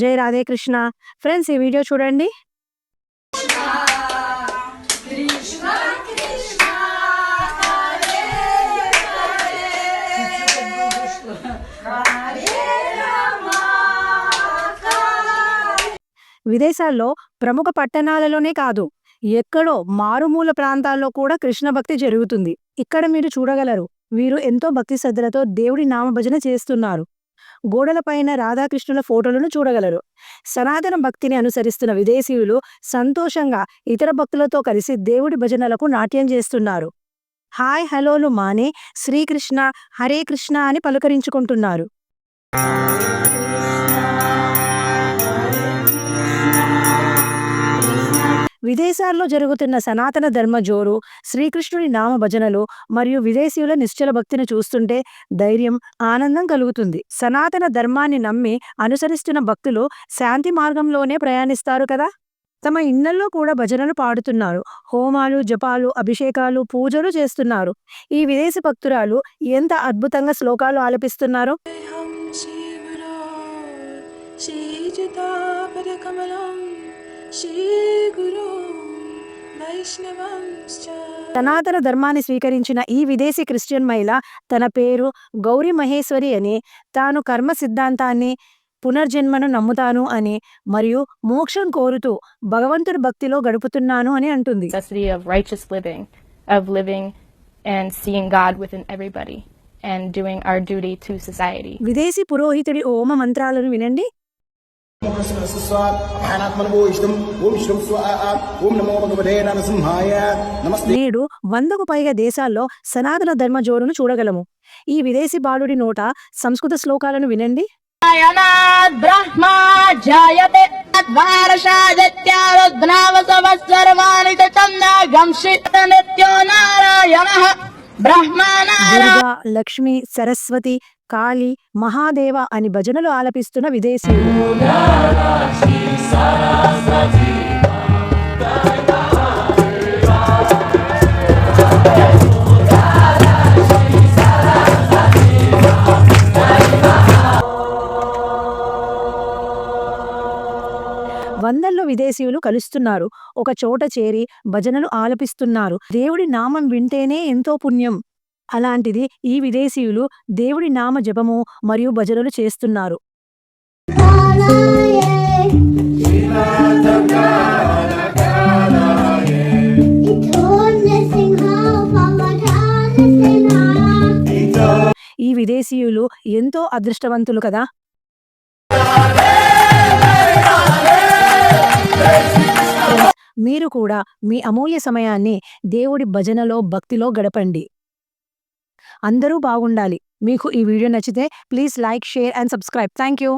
జై రాధే కృష్ణ. ఫ్రెండ్స్ ఈ వీడియో చూడండి. విదేశాల్లో ప్రముఖ పట్టణాలలోనే కాదు ఎక్కడో మారుమూల ప్రాంతాల్లో కూడా కృష్ణ భక్తి జరుగుతుంది. ఇక్కడ మీరు చూడగలరు వీరు ఎంతో భక్తి శ్రద్ధలతో దేవుడి నామభజన చేస్తున్నారు. గోడలపైన రాధాకృష్ణుల ఫోటోలను చూడగలరు. సనాతన భక్తిని అనుసరిస్తున్న విదేశీయులు సంతోషంగా ఇతర భక్తులతో కలిసి దేవుడి భజనలకు నాట్యం చేస్తున్నారు. హాయ్ హలోలు మానే శ్రీకృష్ణ హరే కృష్ణ అని పలుకరించుకుంటున్నారు. విదేశాల్లో జరుగుతున్న సనాతన ధర్మ జోరు శ్రీకృష్ణుడి నామ భజనలు మరియు విదేశీయుల నిశ్చల భక్తిని చూస్తుంటే ధైర్యం ఆనందం కలుగుతుంది. సనాతన ధర్మాన్ని నమ్మి అనుసరిస్తున్న భక్తులు శాంతి మార్గంలోనే ప్రయాణిస్తారు కదా? తమ ఇళ్ళలో కూడా భజనలు పాడుతున్నారు. హోమాలు జపాలు అభిషేకాలు పూజలు చేస్తున్నారు. ఈ విదేశీ భక్తురాలు ఎంత అద్భుతంగా శ్లోకాలు ఆలపిస్తున్నారో? हम సనాతన ధర్మాన్ని స్వీకరించిన ఈ విదేశీ క్రిస్టియన్ మహిళ తన పేరు గౌరీ మహేశ్వరి అని తాను కర్మ సిద్ధాంతాన్ని పునర్జన్మను నమ్ముతాను అని మరియు మోక్షం కోరుతూ భగవంతుడి భక్తిలో గడుపుతున్నాను అని అంటుంది. విదేశీ పురోహితుడి ఓమ మంత్రాలను వినండి. నేడు వందకు పైగా దేశాల్లో సనాతన ధర్మ జోరును చూడగలము. ఈ విదేశీ బాలుడి నోట సంస్కృత శ్లోకాలను వినండి. లక్ష్మి సరస్వతి కాళి మహాదేవ అని భజనలు ఆలపిస్తున్న విదేశీయులు వందల్లో విదేశీయులు కలుస్తున్నారు. ఒక చోట చేరి భజనలు ఆలపిస్తున్నారు. దేవుడి నామం వింటేనే ఎంతో పుణ్యం. అలాంటిది ఈ విదేశీయులు దేవుడి నామ జపము మరియు భజనలు చేస్తున్నారు. ఈ విదేశీయులు ఎంతో అదృష్టవంతులు కదా? మీరు కూడా మీ అమూల్య సమయాన్ని దేవుడి భజనలో భక్తిలో గడపండి. అందరూ బాగుండాలి. మీకు ఈ వీడియో నచ్చితే please like share and subscribe. Thank you